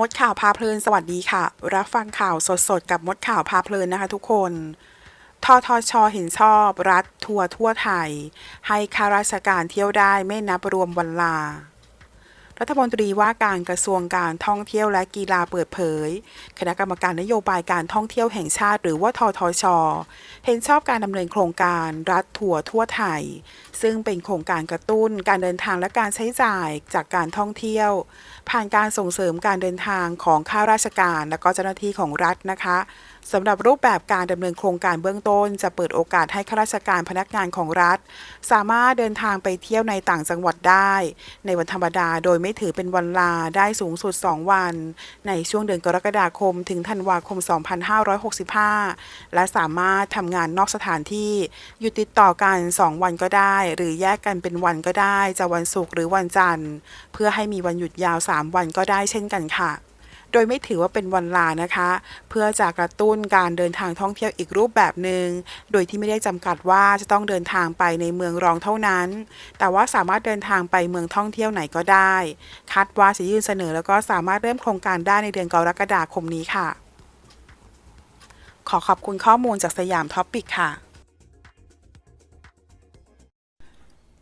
มดข่าวพาเพลินสวัสดีค่ะ รับฟังข่าวสดๆ กับมดข่าวพาเพลินนะคะทุกคนททชเห็นชอบรัฐทัวร์ทั่วไทย ให้ข้าราชการเที่ยวได้ไม่นับรวมวันลา รัฐมนตรีว่าการกระทรวงการท่องเที่ยวและกีฬาเปิดเผย คณะกรรมการนโยบายการท่องเที่ยวแห่งชาติ หรือว่าททช เห็นชอบการดำเนินโครงการรัฐทัวร์ทั่วไทย ซึ่งเป็นโครงการกระตุ้นการเดินทางและการใช้จ่ายจากการท่องเที่ยว ผ่านการส่งเสริมการเดินทางของข้าราชการ และก็เจ้าหน้าที่ของรัฐนะคะ สำหรับรูปแบบการดำเนินโครงการเบื้องต้น จะเปิดโอกาสให้ข้าราชการพนักงานของรัฐ สามารถเดินทางไปเที่ยวในต่างจังหวัดได้ ในวันธรรมดาโดยไม่ถือเป็นวันลาได้สูงสุด 2 วัน ในช่วงเดือนกรกฎาคม ถึงธันวาคม 2565 และสามารถทำงานนอกสถานที่อยู่ติดต่อกัน 2 วันก็ได้ หรือแยกกันเป็นวันก็ได้จะวันศุกร์หรือวันจันทร์ เพื่อให้มีวันหยุดยาว 3 วันก็ได้เช่นกันค่ะ โดยไม่ถือว่าเป็นวันลานะคะ เพื่อจะกระตุ้นการเดินทางท่องเที่ยวอีกรูปแบบหนึง่งโดยที่ไม่ได้จำกัดว่าจะต้องเดินทางไปในเมืองรองเท่านั้น แต่ว่าสามารถเดินทางไปเมืองท่องเที่ยวไหนก็ได้ คาดว่าจะยื่นเสนอแล้วก็สามารถเริ่มโครงการได้ในเดือนกรกฎาคมนี้ค่ะ ขอขอบคุณข้อมูลจากสยามท็อปปิกค่ะ